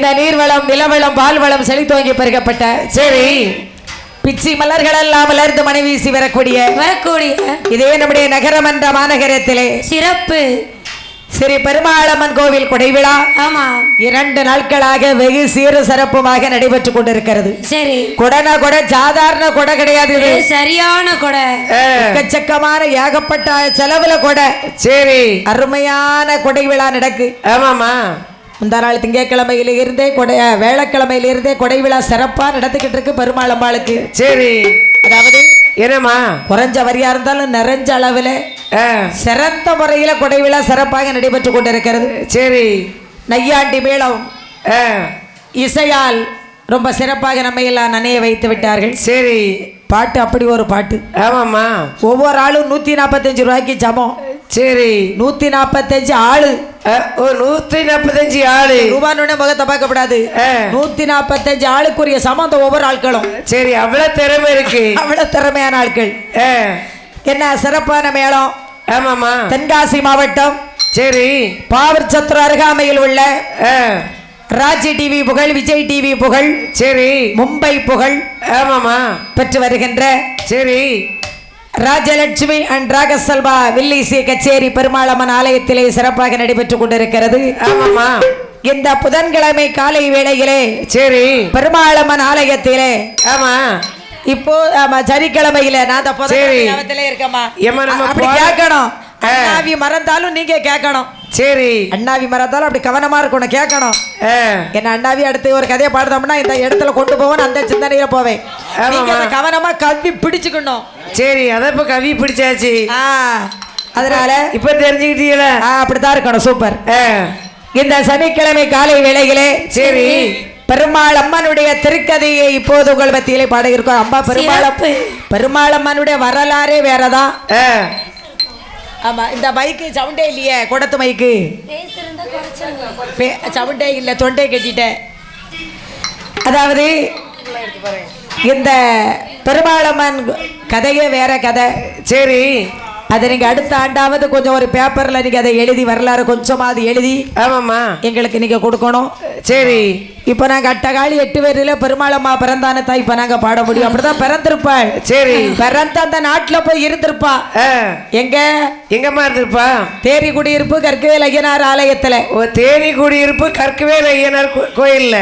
இந்த நீர்வளம் நிலவளம் பால்வளம் செழித்தோங்கி பெருகப்பட்ட சரி பிச்சி மலர்கள் எல்லாம் மலர்ந்து மணி வீசி வரக்கூடிய வரக்கூடிய இதே நம்முடைய நகரமன்ற மாநகரத்திலே சிறப்பு ஸ்ரீ பெருமாளம்மன் கோவில் கொடைவிழா. ஆமா. இரண்டு நாட்களாக வெகு சீரு சிறப்புமாக நடைபெற்றுக் கொண்டிருக்கிறது. சரி. கொடைனா கொடை சாதாரண கொடை கிடையாது இது. சரியான கொடை. எக்கச்சக்கமான ஏகப்பட்ட செலவுல கொடை. சரி. அருமையான கொடை விழா நடக்கு. ஆமாமா முந்தா நாள் திங்கட்கிழமையில இருந்தே கொடை இருந்தே கொடை விழா சிறப்பா நடந்துகிட்டு இருக்கு பெருமாள் அம்பாளுக்கு. சரி. அதாவது என்னம்மா? குறைஞ்ச வரியா இருந்தாலும் நிறைஞ்ச அளவுல சிறந்த முறையில கொடை விழா சிறப்பாக நடைபெற்று கொண்டிருக்கிறது. சரி. நையாண்டி மேளம் இசையால் ரொம்ப சிறப்பாக நம்ம எல்லாம் நனைய வைத்து விட்டார்கள். சரி. பாட்டு அப்படி ஒரு பாட்டு. ஆமாம்மா. ஒவ்வொரு ஆளும் நூத்தி நாற்பத்தஞ்சு ரூபாய்க்கு சமம் சரி. நூத்தி நாற்பத்தஞ்சு ஆளு. ஒரு நூத்தி நாற்பத்தஞ்சு ஆளு. ரூபான்னு முகத்தை பார்க்கப்படாது. நூத்தி நாற்பத்தஞ்சு ஆளுக்குரிய சமம் ஒவ்வொரு ஆட்களும். சரி அவ்வளவு திறமை இருக்கு. அவ்வளவு திறமையான ஆட்கள். என்ன சிறப்பான மேளம். ஆமாம்மா. தென்காசி மாவட்டம். சரி. பாவூர் சத்திர அருகாமையில் உள்ள ராஜி டிவி புகழ் விஜய் டிவி புகழ் சரி. மும்பை புகழ் ஆமாம்மா. பெற்று வருகின்ற சரி. ராஜலட்சுமி அண்ட் ராகசல்வா வில்லிசி கச்சேரி பெருமாளம்மன் ஆலயத்திலே சிறப்பாக நடைபெற்றுக் கொண்டிருக்கிறது. ஆமாம்மா. இந்த புதன்கிழமை காலை வேளையிலே சரி. பெருமாளம்மன் ஆலயத்திலே ஆமா. இப்போ ஆமா சனிக்கிழமையில நான் ஏம்மா, நம்ம அப்படி கேட்கணும். அண்ணாவி மறந்தாலும் நீங்க கேட்கணும் சரி. அண்ணாவி மறந்தாலும் அப்படி கவனமா இருக்கணும் கேட்கணும் என்ன அண்ணாவி அடுத்து ஒரு கதையை பாடுதோம்னா இந்த இடத்துல கொண்டு போவேன் அந்த சிந்தனையில போவேன். கவனமா கல்வி பிடிச்சுக்கணும். சரி அதான் இப்ப கவி பிடிச்சாச்சு. அதனால இப்ப தெரிஞ்சுக்கிட்டீங்களா? அப்படித்தான் இருக்கணும். சூப்பர். இந்த சனிக்கிழமை காலை வேளையிலே சரி. பெருமாள் அம்மனுடைய திருக்கதையை இப்போது உங்கள் மத்தியிலே பாட இருக்கோம் அம்மா பெருமாள். பெருமாள் அம்மனுடைய வரலாறே வேறதான். ஆ, ஆமா இந்த மைக்கு சவுண்டே இல்லையே குடத்து மைக்கு சவுண்டே இல்லை தொண்டை கட்டிட்டேன். அதாவது இந்த பெருமாளம்மன் கதையே வேற கதை. சரி அதை நீங்க அடுத்த ஆண்டாவது கொஞ்சம் ஒரு பேப்பர்ல நீங்க அதை எழுதி வரலாறு கொஞ்சமாவது எழுதி ஆமாம்மா. எங்களுக்கு நீங்க கொடுக்கணும். சரி. இப்போ நாங்க அட்டகாளி எட்டு பேரில் பெருமாளம்மா பிறந்தான தான் இப்போ நாங்க பாட முடியும். அப்படிதான் பிறந்திருப்பாள் சரி. பிறந்த அந்த நாட்டுல போய் இருந்திருப்பா. எங்க? எங்கம்மா இருந்திருப்பா? தேரி குடியிருப்பு கற்கவேல் ஐயனார் ஆலயத்துல. ஓ தேனி குடியிருப்பு கற்கவேல் ஐயனார் கோயில்ல.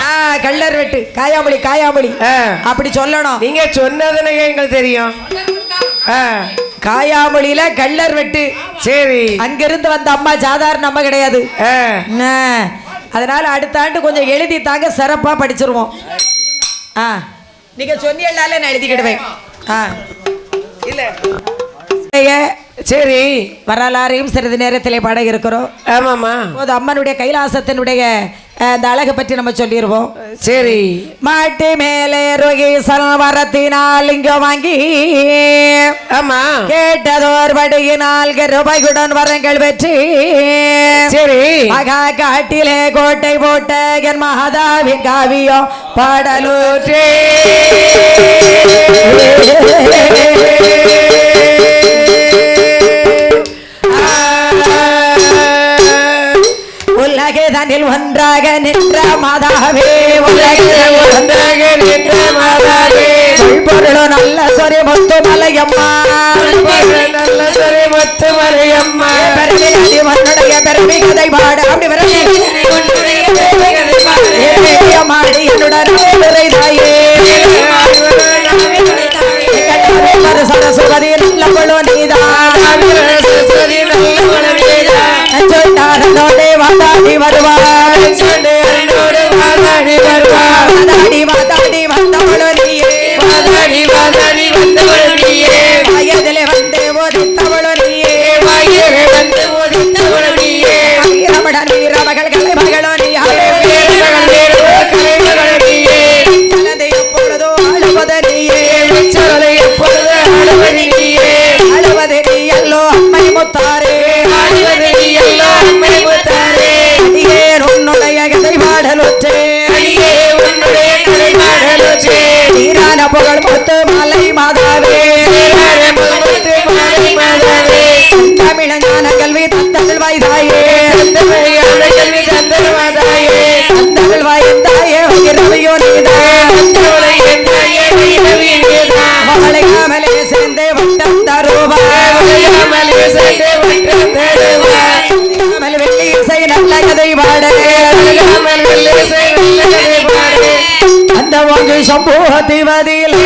ஆ கள்ளர் வெட்டு. காயாமொழி காயாமொழி. ஆ, அப்படி சொல்லணும். நீங்க சொன்னதுனே எங்களுக்கு தெரியும். ஆ, காயாமொழியில கள்ளர் வெட்டு. சரி. அங்கிருந்து வந்த அம்மா சாதாரண அம்மா கிடையாது? அதனால அடுத்த ஆண்டு கொஞ்சம் எழுதி தாங்க சிறப்பா படிச்சிருவோம். ஆ. நீங்க சொன்னீங்கனாலே நான் எழுதிக்கிடுவேன். ஆ. இல்ல. சரி. வரலாறையும் சிறிது நேரத்திலே பாட இருக்கிறோம். ஆமாம்மா. இப்போது அம்மனுடைய கைலாசத்தினுடைய அந்த அழகை பற்றி நம்ம சொல்லிடுவோம். சரி. மாட்டு மேலே ரோகீசன் வரத்தினால் இங்க வாங்கி ஆமா. கேட்டதோர் படியினால் கருபையுடன் வரங்கள் பெற்று சரி. மகா காட்டிலே கோட்டை போட்ட என் மகாதாவின் காவியம் பாடலூற்றே. உலகதனில் ஒன்றாக நின்ற மாதாவே உலகில் ஒன்றாக நின்ற மாதாவே. பொருளும் நல்ல சொரி முத்து மலையம்மா. நல்ல சொரி முத்து மலையம்மா பெருமையாடி உன்னுடைய பெருமை கதை பாட. அப்படி பெருமை மாடி என்னுடன் விரை சரஸ்வதி நல்ல பொழு நீதான். மாதாடி வருவாய். மாதாடி வருவாய். மாதாடி மாதாடி வந்தவளொழியே அந்த வாங்கி சம்பூக திவதியிலே.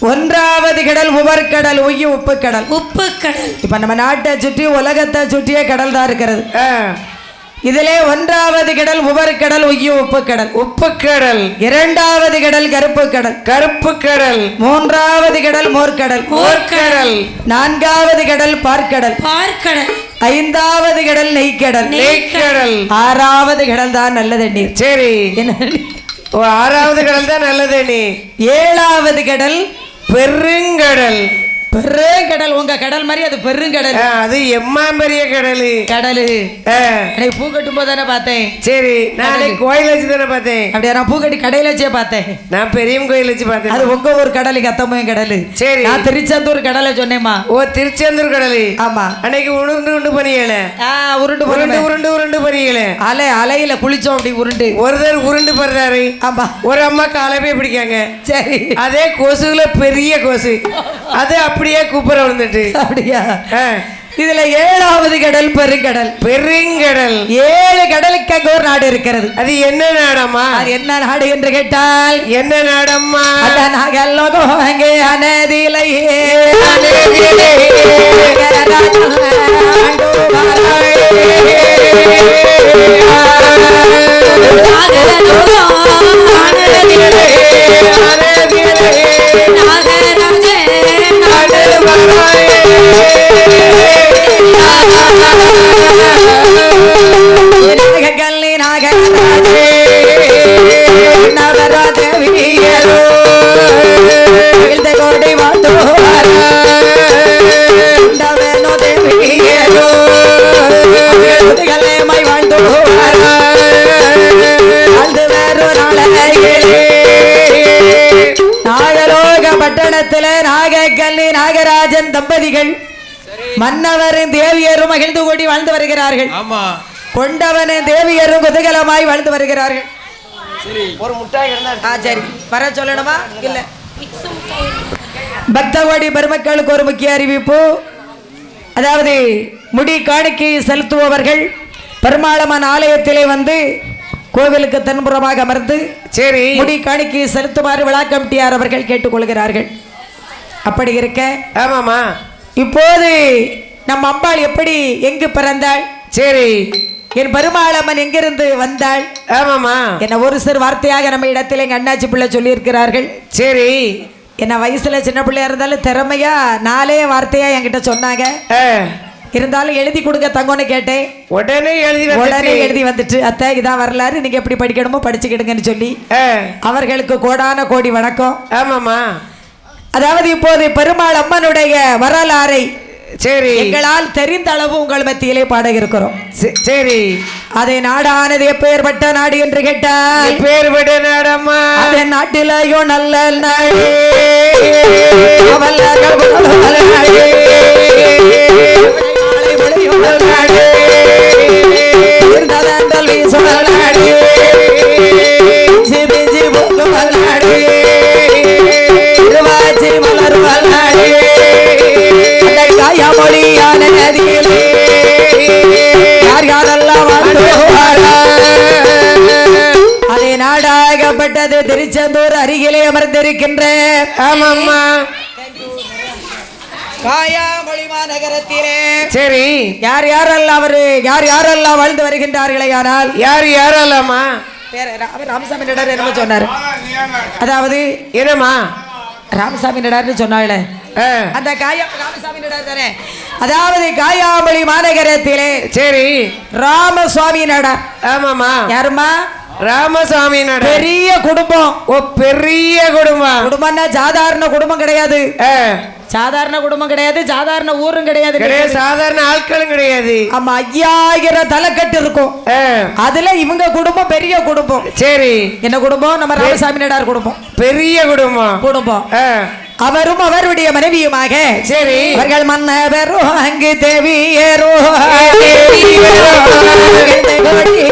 ஒன்றாவது கடல் உவர்கடல் உய்யு உப்பு கடல். உப்பு கடல். இப்ப நம்ம நாட்டை சுற்றி உலகத்தை சுற்றிய கடல் தான் இருக்கிறது. இதிலே ஒன்றாவது கடல் உவர்கடல் உய்யு உப்பு கடல். உப்புக்கடல் இரண்டாவது கடல் கருப்பு கடல். கருப்பு கடல். மூன்றாவது கடல் மோர்க்கடல் போர்க்கடல் நான்காவது கடல் பார்க்கடல் பார்க்கடல் ஐந்தாவது கடல் நெய்க்கடல் நெய்க்கடல் ஆறாவது கடல் தான் நல்ல தண்ணீர் சரி. ஆறாவது கடல் தான் நல்லது நீ. ஏழாவது கடல் பெருங்கடல். பெருங்கடல் உங்க கடல் மாதிரி அது பெருங்கடல். அது எம்மாம்பெரிய கடல். கடலு. ஆ, எனக்கு பூ கட்டும் போது தானே பார்த்தேன். சரி நானே கோயில் வச்சு தானே பார்த்தேன். அப்படியா நான் பூ கட்டி கடையில வச்சே பார்த்தேன். நான் பெரியம் கோயில் வச்சு அது பார்த்தேன் உங்க ஊர் கடல் எங்க அத்தம்மையும் கடல். சரி. நான் திருச்செந்தூர் கடலை சொன்னேம்மா. ஓ திருச்செந்தூர் கடல். ஆமா. அன்னைக்கு உருண்டு உருண்டு பண்ணியல ஆ உருண்டு உருண்டு உருண்டு உருண்டு பண்ணியல அலை அலையில குளிச்சோம் அப்படி உருண்டு. ஒருத்தர் உருண்டு படுறாரு. ஆமா. ஒரு அம்மா காலவே பிடிக்காங்க. சரி. அதே கொசுல பெரிய கொசு. அது அப்படியே குப்புற விழுந்துட்டு அப்படியா? இதுல ஏழாவது கடல் பெருங்கடல். பெருங்கடல். ஏழு கடலுக்கு அங்க ஒரு நாடு இருக்கிறது. அது என்ன நாடம்மா? அது என்ன நாடு என்று கேட்டால் என்ன நாடம்மா? அந்த நாகல்லோகோ அங்கே அனதிலையே. நாகக்கல்லி గల్లి నాగ నవరాదేవి மன்னவரின் தேவியரும் மகிழ்ந்து கூடி வாழ்ந்து வருகிறார்கள். ஆமா. கொண்டவனும் தேவியரும் குதூகலமாய் வாழ்ந்து வருகிறார்கள். ஒரு முட்டாய் இருந்தா ஆ சரி. வர சொல்லணுமா? இல்ல. பக்தவாடி பெருமக்களுக்கு ஒரு முக்கிய அறிவிப்பு. அதாவது முடி காணிக்கை செலுத்துபவர்கள் பெருமாளம்மன் ஆலயத்திலே வந்து கோவிலுக்கு தென்புறமாக அமர்ந்து சரி. முடி காணிக்கை செலுத்துமாறு விழா கமிட்டியார் அவர்கள் கேட்டுக்கொள்கிறார்கள். அப்படி இருக்க ஆமாமா இப்போது நம் அம்பாள் எப்படி எங்கு பிறந்தாள்? சரி. என் பெருமாளம்மன் எங்கிருந்து வந்தாள்? ஆமாமா என்ன ஒரு சிறு வார்த்தையாக நம்ம இடத்தில் எங்க அண்ணாச்சி பிள்ளை சொல்லியிருக்கிறார்கள். சரி. என்ன வயசுல சின்ன பிள்ளையா இருந்தாலும் திறமையா நாலே வார்த்தையா என்கிட்ட சொன்னாங்க. இருந்தாலும் எழுதி கொடுங்க தங்கம்னு கேட்டேன். உடனே எழுதி உடனே. எழுதி வந்துட்டு அத்தை இதான் வரலாறு. நீங்க எப்படி படிக்கணுமோ படிச்சுக்கிடுங்கன்னு சொல்லி. அவர்களுக்கு கோடான கோடி வணக்கம். ஆமாம்மா. அதாவது இப்போது பெருமாள் அம்மனுடைய வரலாறை சரி எங்களால் தெரிந்த அளவு உங்கள் மத்தியிலே பாட இருக்கிறோம் சரி அதை நாடானது எப்பேற்பட்ட நாடு என்று கேட்டால் பேர் விட நாடம்மா அது நாட்டிலேயோ நல்ல நாடு நாடு. நாடு. நாடாகப்பட்டது திருச்செந்தூர் அருகிலே அமர்ந்திருக்கின்ற ஆமாம்மா. காயாமொழி மாநகரத்திலே சரி. யார் யாரெல்லாம் அவரு யார் யாரெல்லாம் வாழ்ந்து வருகின்றார்களே ஆனால்? யார் யாரெல்லாமா? ராமசாமி நடார் என்னமோ சொன்னார். அதாவது என்னம்மா? ராமசாமி நடார்னு சொன்னாங்களே ஆ, அந்த காயா ராமசாமி நடார் தானே. அதாவது காயாமொழி மாநகரத்திலே சரி. ராமசுவாமி நடார். ஆமாம்மா. யாருமா ராமசாமி பெரிய குடும்பம். ஓ பெரிய குடும்பம். குடும்பம்னா சாதாரண குடும்பம் கிடையாது. சாதாரண குடும்பம் கிடையாது சாதாரண ஊரும் கிடையாது. கிடையாது சாதாரண ஆட்களும் கிடையாது. ஆமா ஐயாயிரம் தலைக்கட்டு இருக்கும். அதுல இவங்க குடும்பம் பெரிய குடும்பம். சரி. என்ன குடும்பம்? நம்ம ராமசாமி நடார் குடும்பம். பெரிய குடும்பம். குடும்பம். அவரும் அவருடைய மனைவியுமாக. சரி. அவர்கள் மன்னவரோ அங்கு தேவியரோ வந்து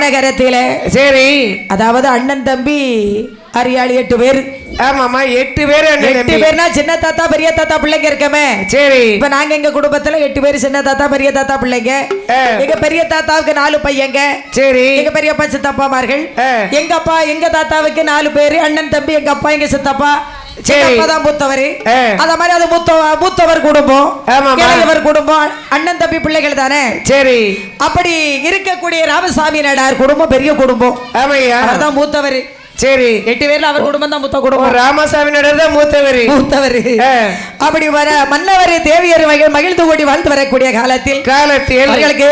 மாநகரத்திலே. சரி. அதாவது அண்ணன் தம்பி அரியாளி எட்டு பேர். ஆமாம்மா எட்டு பேர் எட்டு பேர்னா சின்ன தாத்தா பெரிய தாத்தா பிள்ளைங்க இருக்கமே. சரி. இப்ப நாங்க எங்க குடும்பத்துல எட்டு பேர் சின்ன தாத்தா பெரிய தாத்தா பிள்ளைங்க. எங்க பெரிய தாத்தாவுக்கு நாலு பையங்க. சரி. எங்க பெரியப்பா சித்தப்பாமார்கள். எங்க அப்பா எங்க தாத்தாவுக்கு நாலு பேரு. அண்ணன் தம்பி எங்க அப்பா எங்க சித்தப்பா. சரி. சித்தப்பா தான் மூத்தவர். ஆ. அத மாதிரி அது மூத்த மூத்தவர் குடும்பம் ஆமாம்மா. இளையவர் குடும்பம் அண்ணன் தம்பி பிள்ளைகள் தானே? சரி. அப்படி இருக்கக்கூடிய ராமசாமி நடார் குடும்பம் பெரிய குடும்பம். அவர் தான் மூத்தவர். சரி. எட்டு பேர்ல அவர் குடும்பம் தான் மூத்த ஓ, குடும்பம் ராமசாமி நடர் தான் மூத்தவர். மூத்தவர். ஆ. அப்படி வர மன்னவர் தேவியர் மகிழ் மகிழ்ந்து கூடி வாழ்ந்து வரக்கூடிய காலத்தில் காலத்தில் அவர்களுக்கு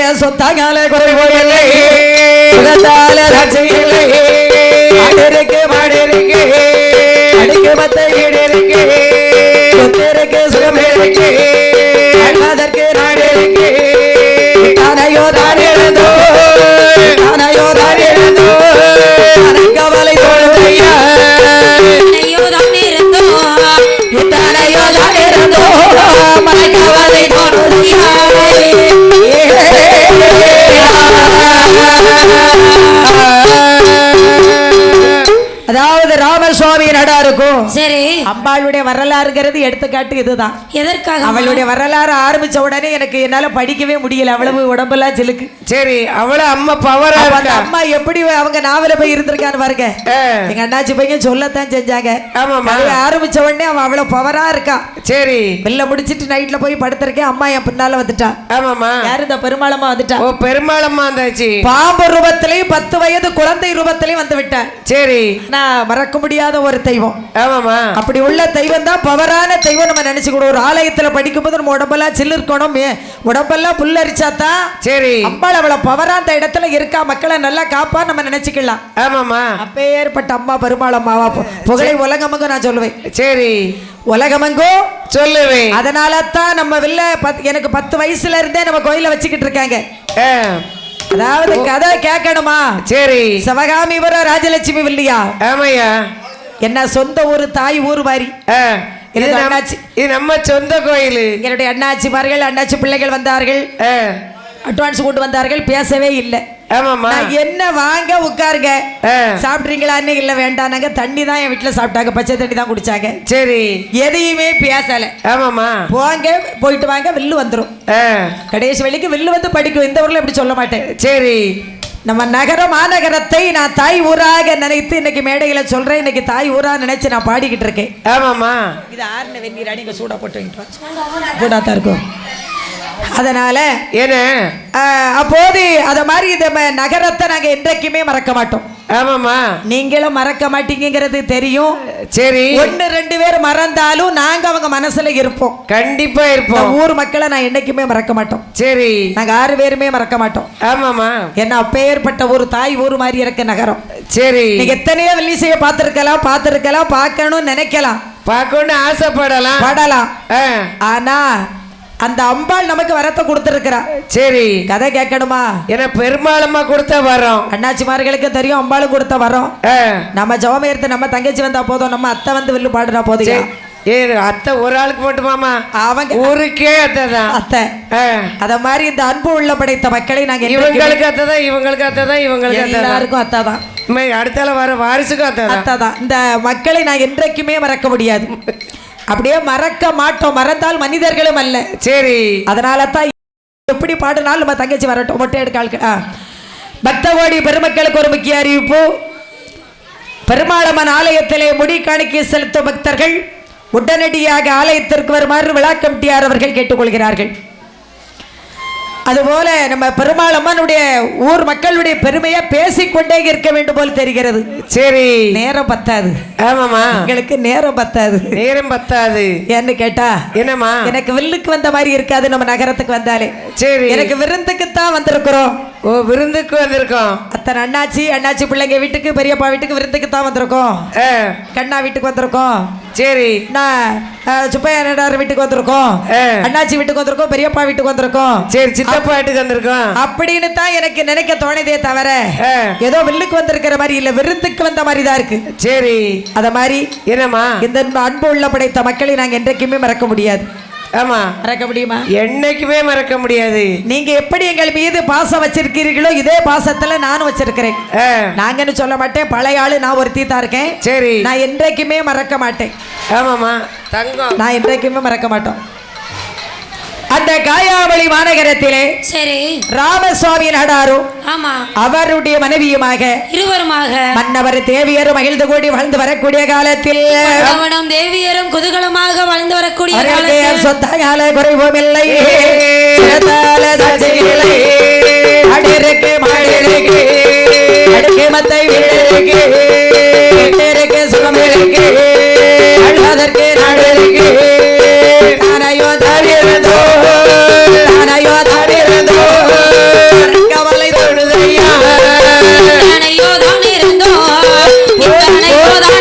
ரட்சையில்லை ஆடிருக்கு மாடிருக்கு அடிக்கு மத்த வீடு இருக்கு சொத்திருக்கு சுகம் இருக்கு அழ்வதற்கு நாடு இருக்கு தானையோ தான் இழந்தோ தானையோ தான் இழந்தோ கவலை தோழுதையா இருக்கும் சரி அம்பாளுடைய வரலாறுங்கிறது எடுத்துக்காட்டு இதுதான். எதற்காக அவளுடைய வரலாறு ஆரம்பிச்ச உடனே எனக்கு என்னால படிக்கவே முடியல. அவ்வளவு உடம்பெல்லாம் சிலுக்கு சரி அவள அம்மா பவரா அம்மா எப்படி அவங்க நாவல போய் இருந்திருக்கான்னு பாருங்க. எங்க அண்ணாச்சி பையன் சொல்லத்தான் செஞ்சாங்க. கதையை ஆரம்பிச்ச உடனே அவன் அவ்வளவு பவரா இருக்கா. சரி. வெளில முடிச்சிட்டு நைட்ல போய் படுத்திருக்கேன். அம்மா என் பின்னால வந்துட்டா. ஆமாம்மா. யாரு இந்த பெருமாளம்மா வந்துட்டா? ஓ பெருமாளம்மா இருந்தாச்சு பாம்பு ரூபத்திலையும் பத்து வயது குழந்தை ரூபத்திலையும் வந்து விட்டான். சரி. நான் மறக்க முடியாத ஒரு தெய்வம். ஆமாம்மா. அப்படி உள்ள தெய்வம் தான் பவரான தெய்வம் நம்ம நினைச்சுக்கணும் ஒரு ஆலயத்துல படிக்கும்போது நம்ம உடம்பெல்லாம் சில்லிருக்கணும். உடம்பெல்லாம் புல்லரிச்சாதான் சரி. அம்பாள் அவளை பவரா அந்த இடத்துல இருக்கா? மக்களை நல்லா காப்பா நம்ம நினைச்சுக்கலாம். ஆமாம்மா. அப்பேற்பட்ட அம்மா பெருமாள் அம்மாவா புகழை உலகமங்கும் நான் சொல்லுவேன். சரி. உலகமங்கும் சொல்லுவேன். அதனால தான் நம்ம பத் எனக்கு பத்து வயசுல இருந்தே நம்ம கோயில வச்சுக்கிட்டு இருக்காங்க. அதாவது கதை கேட்கணுமா? சரி. சிவகாமிபுரம் ராஜலட்சுமி வில்லியா? ஆமையா என்ன சொந்த ஊரு தாய் ஊர் மாதிரி. இது அண்ணாச்சி. இது நம்ம சொந்த கோயில். எங்களுடைய அண்ணாச்சிமார்கள் அண்ணாச்சி பிள்ளைகள் வந்தார்கள். அட்வான்ஸ் கொண்டு வந்தார்கள் பேசவே இல்லை. என்ன வாங்க உட்காருங்க. சாப்பிட்றீங்களான்னு இல்ல வேண்டானாங்க. தண்ணி தான் என் வீட்டுல சாப்பிட்டாங்க. பச்சை தண்ணி தான் குடிச்சாங்க. சரி. எதையுமே பேசல. ஆமாம்மா. போங்க போயிட்டு வாங்க வில்லு வந்துரும். ஆ. கடைசி வழிக்கு வில்லு வந்து படிக்கும். இந்த ஊர்ல இப்படி சொல்ல மாட்டேன். சரி. நம்ம நகர மாநகரத்தை நான் தாய் ஊராக நினைத்து இன்னைக்கு மேடையில சொல்றேன். இன்னைக்கு தாய் ஊரா நினைச்சு நான் பாடிக்கிட்டு இருக்கேன். ஆமாம்மா. இது ஆறுன வெந்நீரா நீங்க சூடா போட்டு சூடா தான் இருக்கும். அதனால ஆஹ், அப்போது அத மாதிரி இந்த நகரத்தை நாங்க என்றைக்குமே மறக்க மாட்டோம். ஆமாம்மா. நீங்களும் மறக்க மாட்டீங்கிறது தெரியும். சரி. ஒன்னு ரெண்டு பேர் மறந்தாலும் நாங்க அவங்க மனசுல இருப்போம். கண்டிப்பா இந்த இருப்போம் ஊர் மக்களை நான் என்னைக்குமே மறக்க மாட்டோம். சரி. நாங்க ஆறு பேருமே மறக்க மாட்டோம். ஆமாம்மா. என்ன அப்பேற்பட்ட ஒரு தாய் ஊர் மாதிரி இருக்க நகரம். சரி. நீங்க எத்தனையோ வெள்ளிசைய பார்த்திருக்கலாம் பார்த்திருக்கலாம் பார்க்கணும்னு நினைக்கலாம். பார்க்கணும்னு ஆசைப்படலாம். படலாம். ஆனா அந்த அம்பாள் நமக்கு வரத்தை கொடுத்துருக்கிறா. சரி. கதை கேட்கணுமா? ஏன்னா பெரும்பாலுமா கொடுத்தா வரோம். அண்ணாச்சிமார்களுக்கு தெரியும் அம்பாளும் கொடுத்த வரோம். நம்ம ஜோமயர்த்து நம்ம தங்கச்சி வந்தா போதும். நம்ம அத்தை வந்து வில்லு பாடுனா போதும். ஏ அத்தை ஒரு ஆளுக்கு மட்டுமாமா அவங்க ஊருக்கே அத்தை. தான் அத்தை. அத மாதிரி இந்த அன்பு உள்ள படைத்த மக்களை நாங்க இவங்களுக்கு அத்தை தான் இவங்களுக்கு அத்தை தான் இவங்களுக்கு அத்தை எல்லாருக்கும் அத்தை தான் அடுத்தால வர வாரிசுக்கும் அத்தை அத்தை தான் இந்த மக்களை நான் என்றைக்குமே மறக்க முடியாது. அப்படியே மறக்க மாட்டோம். மறந்தால் மனிதர்களும் அல்ல. சரி. அதனால தான் எப்படி பாடினாலும் நம்ம தங்கச்சி வரட்டும். மொட்டை எடுக்க ஆட்கள் ஆ. பக்தகோடி பெருமக்களுக்கு ஒரு முக்கிய அறிவிப்பு. பெருமாளம்மன் ஆலயத்திலே முடி காணிக்கை செலுத்தும் பக்தர்கள் உடனடியாக ஆலயத்திற்கு வருமாறு விழா கமிட்டியார் அவர்கள் கேட்டுக்கொள்கிறார்கள். அதுபோல நம்ம பெருமாளம்மனுடைய ஊர் மக்களுடைய பெருமையை பேசிக்கொண்டே இருக்க வேண்டும் போல் தெரிகிறது. சரி. நேரம் பத்தாது. ஆமாமா எங்களுக்கு நேரம் பத்தாது. நேரம் பத்தாது. ஏன்னு கேட்டா என்னம்மா? எனக்கு வில்லுக்கு வந்த மாதிரி இருக்காது நம்ம நகரத்துக்கு வந்தாலே. சரி. எனக்கு விருந்துக்கு தான் வந்திருக்கிறோம். ஓ விருந்துக்கு வந்திருக்கோம். அத்தனை அண்ணாச்சி அண்ணாச்சி பிள்ளைங்க வீட்டுக்கு பெரியப்பா வீட்டுக்கு விருந்துக்கு தான் வந்திருக்கோம் கண்ணா வீட்டுக்கு வந்திருக்கோம். சரி. நான் சுப்பையா நடார் வீட்டுக்கு வந்திருக்கோம். அண்ணாச்சி வீட்டுக்கு வந்திருக்கோம் பெரியப்பா வீட்டுக்கு வந்திருக்கோம். சரி சித்தப்பா வீட்டுக்கு வந்திருக்கோம். அப்படின்னு தான் எனக்கு நினைக்க தோணுதே தவிர. ஏதோ வில்லுக்கு வந்திருக்கிற மாதிரி இல்ல விருந்துக்கு வந்த மாதிரி தான் இருக்கு. சரி. அத மாதிரி என்னம்மா? இந்த அன்பு உள்ள படைத்த மக்களை நாங்க என்றைக்குமே மறக்க முடியாது. ஆமா. மறக்க முடியுமா? என்னைக்குமே மறக்க முடியாது. நீங்க எப்படி எங்கள் மீது பாசம் வச்சிருக்கிறீர்களோ இதே பாசத்துல நானும் வச்சிருக்கிறேன். நாங்கன்னு சொல்ல மாட்டேன். பழைய ஆளு நான் ஒருத்தி தான் இருக்கேன். சரி. நான் என்றைக்குமே மறக்க மாட்டேன். ஆமாமா தங்கம். நான் என்றைக்குமே மறக்க மாட்டோம். அந்த காயாவளி மாநகரத்திலே சரி ராமசுவாமி நடாரும் ஆமா அவருடைய மனைவியுமாக இருவருமாக மன்னவர் தேவியரும் மகிழ்ந்து கூடி வாழ்ந்து வரக்கூடிய காலத்தில் கவனம் தேவியரும் குதூகலமாக வாழ்ந்து வரக்கூடிய சொத்தால குறைவும் இல்லை இத்தனையோ தான்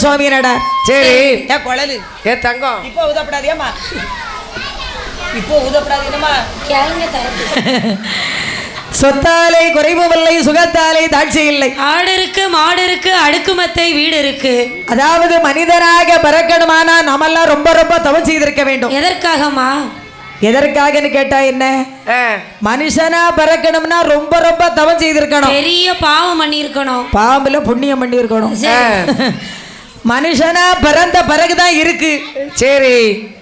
ராமசுவாமி நடார் சரி. ஏன் குழலு ஏ தங்கம். இப்போ உதப்படாதியம்மா இப்போ உதப்படாதீங்கம்மா கேளுங்க தரப்பு. சொத்தாலை குறைவுமில்லை சுகத்தாலை தாட்சி இல்லை ஆடு இருக்கு மாடு இருக்கு அடுக்குமத்தை வீடு இருக்கு அதாவது மனிதனாக பிறக்கணுமானா நம்மெல்லாம் ரொம்ப ரொம்ப தவம் செய்திருக்க வேண்டும். எதற்காகமா எதற்காகன்னு கேட்டா என்ன? ஆ, மனுஷனா பிறக்கணும்னா ரொம்ப ரொம்ப தவம் செய்திருக்கணும். பெரிய பாவம் பண்ணி இருக்கணும் பாம்புல புண்ணியம் பண்ணி இருக்கணும் மனுஷனா பிறந்த பிறகுதான் இருக்கு. சரி.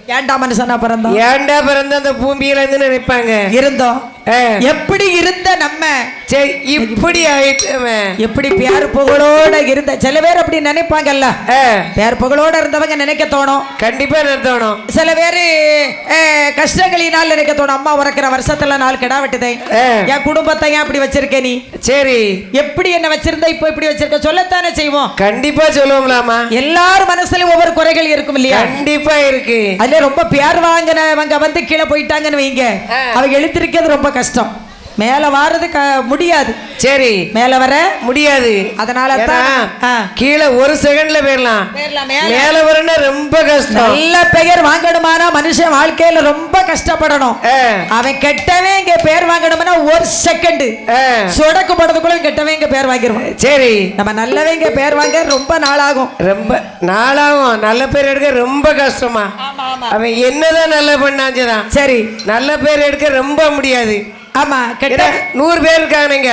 ஏன்டா மனுஷனா பிறந்தோம் ஏன்டா பிறந்த அந்த பூமியில இருந்து நினைப்பாங்க? இருந்தோம். எப்படி இருந்த நம்ம? சரி இப்படி ஆயிட்டுமே எப்படி பேர் புகழோட இருந்த சில பேர் அப்படி நினைப்பாங்கல்ல. பேர் புகழோட இருந்தவங்க நினைக்க தோணும். கண்டிப்பா நிறுத்தணும் சில பேர் கஷ்டங்களினால் நினைக்க தோணும். அம்மா உறக்கிற வருஷத்துல நாள் கிடா வெட்டுதேன். என் குடும்பத்தை ஏன் அப்படி வச்சிருக்க நீ? சரி. எப்படி என்ன வச்சிருந்த இப்போ இப்படி வச்சிருக்க? சொல்லத்தானே செய்வோம். கண்டிப்பா சொல்லுவோம்லாமா. எல்லார் மனசுலயும் ஒவ்வொரு குறைகள் இருக்கும் இல்லையா? கண்டிப்பா இருக்கு. அதுல ரொம்ப பேர் வாங்கினவங்க வந்து கீழே போயிட்டாங்கன்னு வைங்க. அவங்க எழுத்திருக்கிறது ரொம்ப கஷ்டம். மேல வாரது முடியாது. சரி. மேல வர முடியாது. அதனால தான். கீழே ஒரு செகண்ட்ல போயிடலாம். மேல. வரணும்னா ரொம்ப கஷ்டம். நல்ல பெயர் வாங்கணுமானா மனுஷன் வாழ்க்கையில ரொம்ப கஷ்டப்படணும். அவன் கெட்டவன் இங்க பேர் வாங்கணும்னா ஒரு செகண்ட். சொடக்கு போடுறதுக்குள்ள கெட்டவன் இங்க பேர் வாங்கிடுவான் சரி. நம்ம நல்லவன் இங்க பேர் வாங்க ரொம்ப நாளாகும். ரொம்ப நாளாகும். நல்ல பேர் எடுக்க ரொம்ப கஷ்டமா. அவன் என்னதான் நல்ல பண்ணாச்சுதான் சரி. நல்ல பேர் எடுக்க ரொம்ப முடியாது. ஆமா நூறு பேர் இருக்காங்க நீங்க.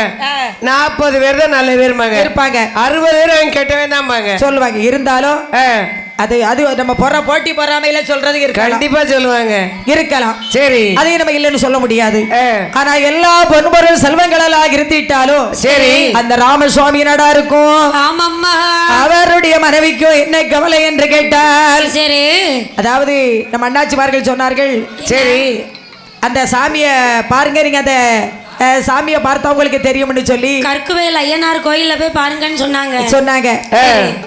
நாற்பது பேர் தான் நல்ல பேருமாங்க இருப்பாங்க. அறுபது பேர் அவன் கெட்டவன் தான்பாங்க சொல்லுவாங்க. இருந்தாலும் அது அது நம்ம பொற போட்டி பொறாமையில சொல்றது இருக்கலாம். கண்டிப்பா சொல்லுவாங்க. இருக்கலாம். சரி. அதையும் நம்ம இல்லைன்னு சொல்ல முடியாது. ஆனா எல்லா பொன்பொருள் செல்வங்களெல்லாம் இருந்திட்டாலும் சரி. அந்த ராமசுவாமி நடா இருக்கும்? ஆமாம்மா. அவருடைய மனைவிக்கும் என்ன கவலை என்று கேட்டால் சரி. அதாவது நம்ம அண்ணாச்சிமார்கள் சொன்னார்கள் சரி. அந்த சாமியை பாருங்க நீங்க அந்த சாமியை பார்த்தா உங்களுக்கு தெரியும்னு சொல்லி கற்குவேல் ஐயனார் கோயில்ல போய் பாருங்கன்னு சொன்னாங்க. சொன்னாங்க.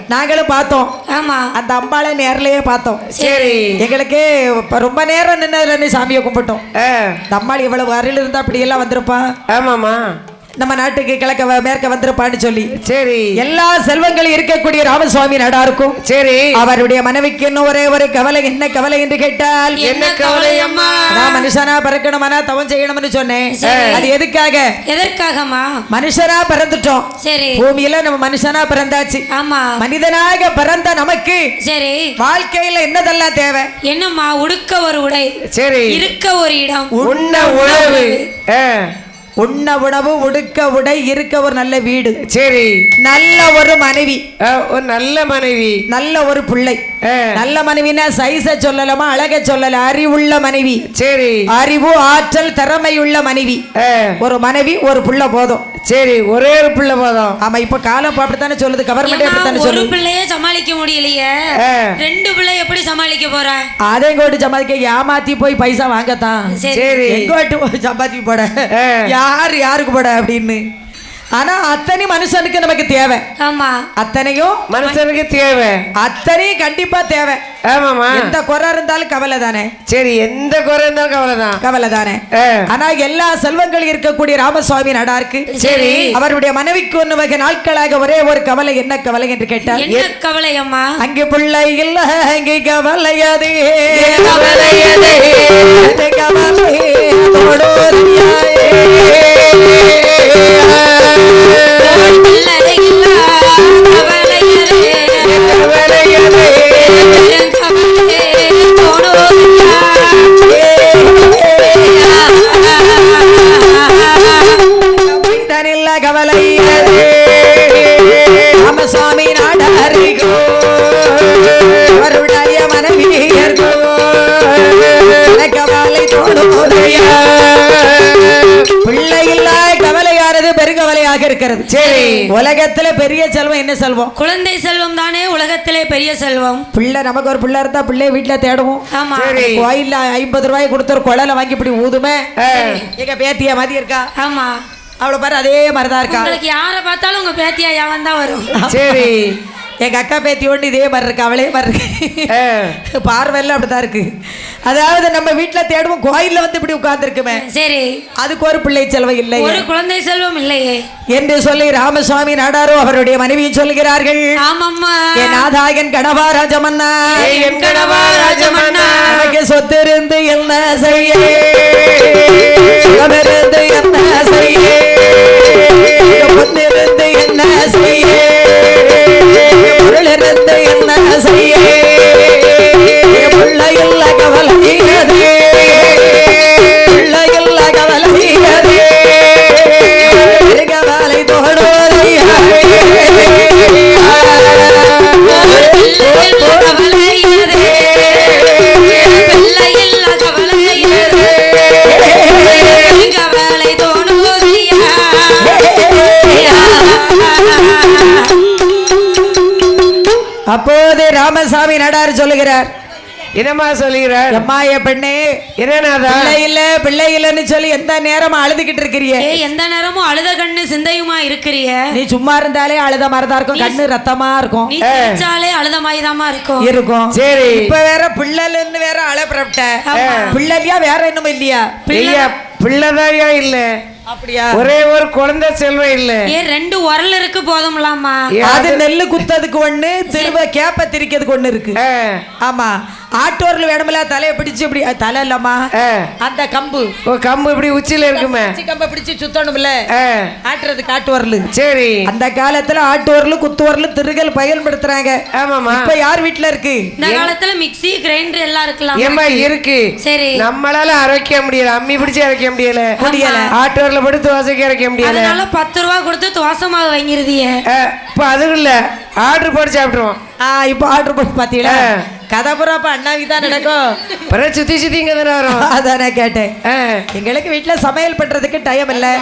நாங்களும் பார்த்தோம். ஆமா. அந்த அம்பாளை நேர்லயே பார்த்தோம். சரி. எங்களுக்கு இப்ப ரொம்ப நேரம் நின்னதுல சாமியை கும்பிட்டோம். இந்த அம்பாள் இவ்வளவு அருள் இருந்தா அப்படி எல்லாம் வந்திருப்பா? ஆமாமா நம்ம நாட்டுக்கு கிழக்க மேற்க வந்திருப்பான்னு சொல்லி. சரி. எல்லா செல்வங்களும் இருக்கக்கூடிய ராமசுவாமி நடா இருக்கும். சரி. அவருடைய மனைவிக்கு இன்னும் ஒரே ஒரு கவலை என்ன கவலை என்று கேட்டால்? என்ன கவலை அம்மா? நான் மனுஷனா பிறக்கணுமானா தவம் செய்யணும்னு சொன்னேன். அது எதுக்காக? எதற்காகம்மா? மனுஷனா பிறந்துட்டோம். சரி. பூமியில நம்ம மனுஷனா பிறந்தாச்சு. ஆமா. மனிதனாக பிறந்த நமக்கு சரி. வாழ்க்கையில என்னதெல்லாம் தேவை? என்னம்மா உடுக்க ஒரு உடை சரி. இருக்க ஒரு இடம் உண்ண உணவு. உண்ண உணவு உடுக்க உடை இருக்க ஒரு நல்ல வீடு. சரி. நல்ல ஒரு மனைவி. ஒரு நல்ல மனைவி. நல்ல ஒரு பிள்ளை. நல்ல மனைவினா சைஸ சொல்லலாமா அழக சொல்லல அறிவுள்ள மனைவி. சரி. அறிவு ஆற்றல் திறமையுள்ள மனைவி. ஆ, ஒரு மனைவி ஒரு புள்ள போதும். சரி ஒரே ஒரு பிள்ளை போதும். ஆமா இப்ப காலம் அப்படித்தானே சொல்லுது கவர்மெண்ட் அப்படித்தானே ஒரு சொல்லுது பிள்ளைய சமாளிக்க முடியலையே. ரெண்டு பிள்ளை எப்படி சமாளிக்க போற? அதையும் கோட்டு சம்பாதிக்க ஏமாத்தி போய் பைசா வாங்கத்தான். சரி. சரி. எங்கோட்டு போய் சம்பாதி போட. யார் யாருக்கு பட அப்படின்னு? ஆனா அத்தனை மனுஷனுக்கு நமக்கு தேவை. ஆமா. அத்தனையும் மனுஷனுக்கு தேவை. அத்தனையும் கண்டிப்பா தேவை. ஆமாமா எந்த குறை இருந்தாலும் கவலை தானே சரி எந்த குறை இருந்தாலும் கவலைதான். கவலை தானே ஆ, ஆனா எல்லா செல்வங்கள் இருக்கக்கூடிய ராமசுவாமி நடா இருக்கு. சரி. அவருடைய மனைவிக்கு ஒன்று வகை நாட்களாக ஒரே ஒரு கவலை என்ன கவலை என்று கேட்டார்? என்ன கவலை அம்மா? அங்கே பிள்ளை இல்ல அங்கே கவலையதே கவலையதே. அது. கவலை இருக்கிறது. சரி. உலகத்துல பெரிய செல்வம் என்ன செல்வம்? குழந்தை செல்வம் தானே? பெரிய செல்வம். பிள்ளை நமக்கு ஒரு பிள்ளை இருந்தா பிள்ளைய வீட்டுல தேடுவோம். ஆமா. சரி. கோயில்ல ஐம்பது ரூபாய் கொடுத்து ஒரு குழலை வாங்கி இப்படி ஊதுமே. எங்க பேத்திய மாதிரி இருக்கா? ஆமா. அவளை பாரு அதே மாதிரிதான் இருக்கா. உங்களுக்கு யாரை பார்த்தாலும் உங்க பேத்தியா யாவன் தான் வரும். சரி. எங்க அக்கா பேத்தி ஒன்று இதே மாதிரி இருக்கு அவளே மாதிரி இருக்கு. பார்வையில் அப்படிதான் இருக்கு. அதாவது நம்ம வீட்டுல தேடுவோம் கோயில்ல வந்து இப்படி உட்கார்ந்துருக்குமே. சரி. அதுக்கு ஒரு பிள்ளை செல்வம் இல்லை ஒரு குழந்தை செல்வம் இல்லையே. என்று சொல்லி ராமசுவாமி நாடாரோ அவருடைய மனைவியும் சொல்கிறார்கள் ஆமாம்மா. என் நாதாயன் கணவா ராஜமன்னா என் கணவா ராஜமன்னா. எனக்கு சொத்து இருந்து என்ன செய்ய? என்ன செய்ய? செய்ய பிள்ளையில்ல கவலையது பிள்ளையில்ல கவலையது கவலை கவலையரே. பிள்ளை அப்போது ராமசாமி நடார் சொல்லுகிறார் என்னம்மா சொல்லுகிறார்? எம்மாய பெண்ணே என்னநாதா பிள்ளை இல்ல பிள்ளை இல்லைன்னு சொல்லி எந்த நேரமும் அழுதுகிட்டு இருக்கிறிய. எந்த நேரமும் அழுத கண்ணு சிந்தையுமா இருக்கிறிய? நீ சும்மா இருந்தாலே அழுத மாதிரிதான் இருக்கும் கண்ணு ரத்தமா இருக்கும். நீ சிரிச்சாலே அழுத மாதிரிதாம்மா இருக்கும். இருக்கும். சரி. இப்ப வேற பிள்ளைன்னு வேற அழப்புறப்பட்ட ஆமா. பிள்ளையா வேற இன்னும் இல்லையா? ஐயா பிள்ளைதாயா இல்ல. அப்படியா? ஒரே ஒரு குழந்தை செல்வம் இல்ல. ஏ ரெண்டு உரல் இருக்கு போதும்லாமா அது நெல்லு குத்ததுக்கு ஒண்ணு திரும்ப கேப்ப திரிக்கிறதுக்கு ஒண்ணு இருக்கு. ஆமா. ஆட்டோர்ல வேணுமில்ல தலையை பிடிச்சு இப்படி தலை இல்லம்மா. அந்த கம்பு. ஓ கம்பு இப்படி உச்சியில இருக்குமே. கம்பை பிடிச்சு சுத்தணும்ல ஆ, ஆட்டுறதுக்கு ஆட்டு வரலு சரி. அந்த காலத்துல ஆட்டு வரலு குத்து வரலு திருகல் பயன்படுத்துறாங்க. ஆமாமா இப்ப யார் வீட்டுல இருக்கு? இந்த காலத்துல மிக்ஸி கிரைண்டர் எல்லாம் இருக்கலாம்? ஏம்மா இருக்கு. சரி. நம்மளால அரைக்க முடியல. அம்மி பிடிச்சு அரைக்க முடியல. முடியல. ஆட்டோர்ல படுத்து வாசைக்கு அரைக்க முடியல அதனால பத்து ரூபா கொடுத்து தோசை மாவு வாங்கிருதிய. இப்ப அது இல்ல. ஆர்டர் போட்டு சாப்பிட்டுருவோம். ஆ இப்ப ஆர்டர் போட்டு பாத்தீங்களா? ஆ. கதை புறாப்ப அண்ணாவி தான் நடக்கும். பிறகு சுத்தி சுத்தி இங்க தானே வரும். அதான் நான் கேட்டேன். எங்களுக்கு வீட்டுல சமையல் பண்றதுக்கு டைம் இல்ல.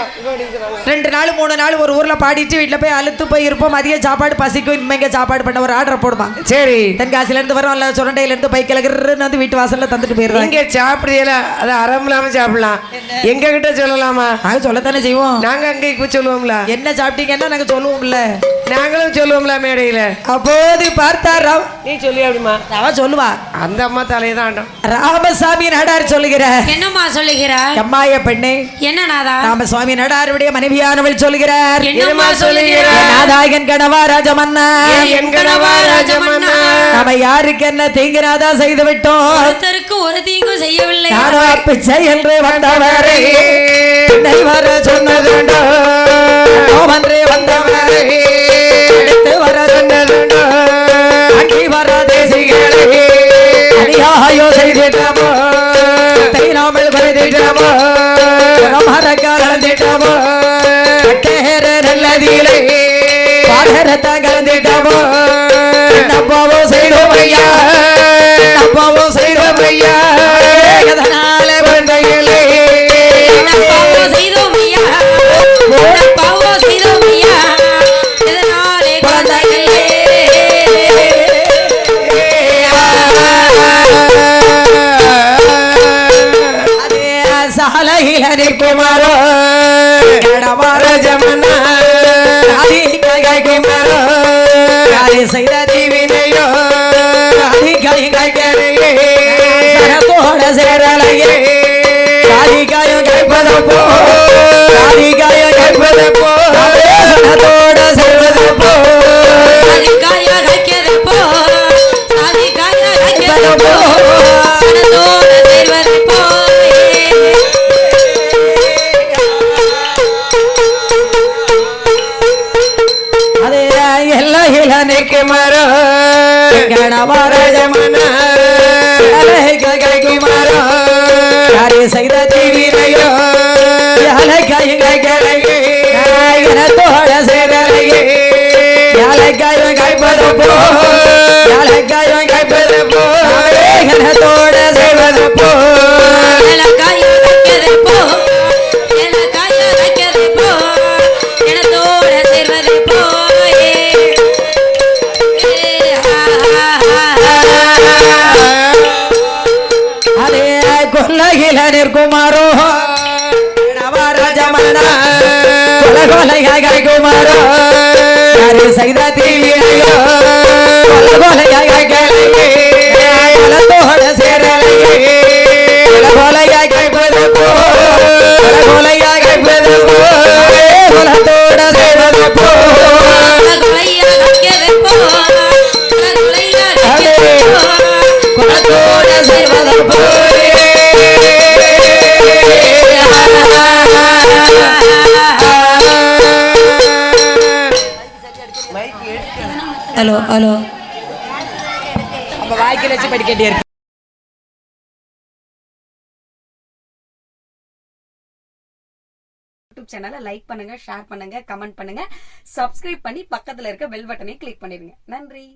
ரெண்டு நாள் மூணு நாள் ஒரு ஊர்ல பாடிட்டு வீட்டுல போய் அழுத்து போய் இருப்போம். மதிய சாப்பாடு பசிக்கும். இனிமேங்க சாப்பாடு பண்ண ஒரு ஆர்டர் போடுமா? சரி. தென்காசில இருந்து வரும். இல்ல சுரண்டையில இருந்து பைக்கில வந்து வீட்டு வாசல்ல தந்துட்டு போயிடுறாங்க இங்க சாப்பிடுறீல அது அறம் இல்லாம சாப்பிடலாம். எங்க கிட்ட சொல்லலாமா? நாங்க சொல்லத்தானே செய்வோம். நாங்க அங்க இப்ப சொல்லுவோம்ல. என்ன சாப்பிட்டீங்கன்னா நாங்க சொல்லுவோம்ல. நாங்களும் சொல்லுவோம்ல மேடையில. அப்போது பார்த்தா ராவ் நீ சொல்லி அப்படிமா அவ சொல்லுவா. அந்த அம்மா தலையை தான் ராமசாமி நடார் சொல்லுகிற. என்னம்மா சொல்லுகிறார் எம்மாய பெண்ணே. என்ன நாதா? ராமசுவாமி நடாருடைய மனைவியானவள் சொல்லுகிறார் என்னம்மா சொல்லுகிறார்? சொல்லுகிறார் நாதாயகன் கணவா ராஜமன்னா. என் கணவா ராஜமன்னா. நாம யாருக்கு என்ன தீங்கினாதா செய்து விட்டோம் ஒருத்தருக்கு ஒரு தீங்கும் செய்யவில்லை. நானோ பிச்சை என்று வந்தவரே. என்னை வர சொன்னதுண்டோ? வந்தவரே. அடுத்து வர நல்லதிலே பாடரத்த கலந்திட்டமோ நப்பாவோ செய்தோம் ஐயா நப்பாவோ செய்தோம் ஐயா எதனால குழந்தைகளே பாவோ செய்தோம் ஐயா பாவோ செய்தோம் ஐயா இதனாலே குழந்தைகளே அதே சாலையில நிற்குமாரோ செய்த தீவினையோ ஆதி கை சரத்தோட சேரலையே. சாதி காயம் கைப்பதப்போ அதே நிற்குமாரோ நவராஜமனா கொல குமாரோ யாரு செய்த தீவினையோ கொல கொலையாக கொலத்தோட சேரலையே கொல கைப்பதப்போ கொல கைப்பதப்போ கொலத்தோட சேரதப்போ ஹலோ ஹலோ அப்ப வாய்க்கு வச்சு படிக்கட்டி இருக்கு. யூடியூப் சேனலை லைக் பண்ணுங்க ஷேர் பண்ணுங்க கமெண்ட் பண்ணுங்க. சப்ஸ்கிரைப் பண்ணி பக்கத்துல இருக்க பெல் பட்டனை கிளிக் பண்ணிடுங்க. நன்றி.